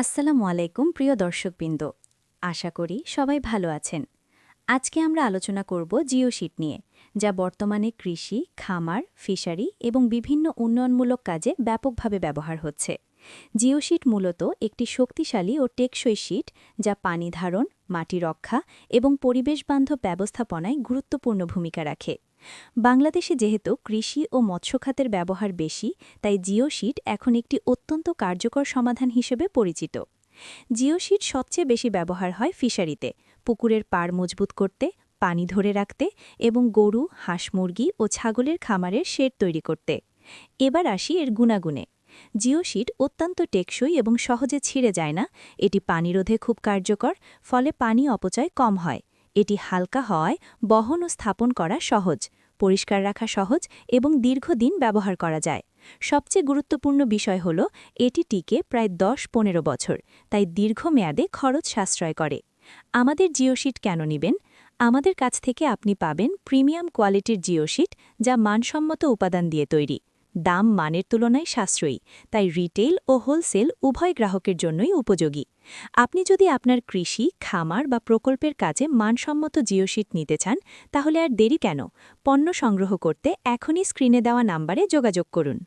আসসালামু আলাইকুম, প্রিয় দর্শকবৃন্দ। আশা করি সবাই ভালো আছেন। আজকে আমরা আলোচনা করব জিও শীট নিয়ে, যা বর্তমানে কৃষি, খামার, ফিশারি এবং বিভিন্ন উন্নয়নমূলক কাজে ব্যাপকভাবে ব্যবহার হচ্ছে। জিও শীট মূলত একটি শক্তিশালী ও টেকসই শীট যা পানি ধারণ, মাটি রক্ষা এবং পরিবেশবান্ধব ব্যবস্থাপনায় গুরুত্বপূর্ণ ভূমিকা রাখে। বাংলাদেশে যেহেতু কৃষি ও মৎস্য খাতের ব্যবহার বেশি, তাই জিও শীট এখন একটি অত্যন্ত কার্যকর সমাধান হিসেবে পরিচিত। জিও শীট সবচেয়ে বেশি ব্যবহার হয় ফিশারিতে, পুকুরের পাড় মজবুত করতে, পানি ধরে রাখতে এবং গরু, হাঁস মুরগি ও ছাগলের খামারের শেড তৈরি করতে। এবার আসি এর গুণাগুণে। জিও শীট অত্যন্ত টেকসই এবং সহজে ছিঁড়ে যায় না, এটি পানিরোধে খুব কার্যকর, ফলে পানি অপচয় কম হয়। এটি হালকা হওয়ায় বহন ও স্থাপন করা সহজ, পরিষ্কার রাখা সহজ এবং দীর্ঘদিন ব্যবহার করা যায়। সবচেয়ে গুরুত্বপূর্ণ বিষয় হল, এটি টিকে প্রায় দশ পনেরো বছর, তাই দীর্ঘমেয়াদে খরচ সাশ্রয় করে। আমাদের জিওশিট কেন নেবেন? আমাদের কাছ থেকে আপনি পাবেন প্রিমিয়াম কোয়ালিটির জিওশিট যা মানসম্মত উপাদান দিয়ে তৈরি। দাম মানের তুলনায় সাশ্রয়ী, তাই রিটেল ও হোলসেল উভয় গ্রাহকের জন্যই উপযোগী। আপনি যদি আপনার কৃষি, খামার বা প্রকল্পের কাজে মানসম্মত জিওশিট নিতে চান, তাহলে আর দেরি কেন? পণ্য সংগ্রহ করতে এখনই স্ক্রিনে দেওয়া নাম্বারে যোগাযোগ করুন।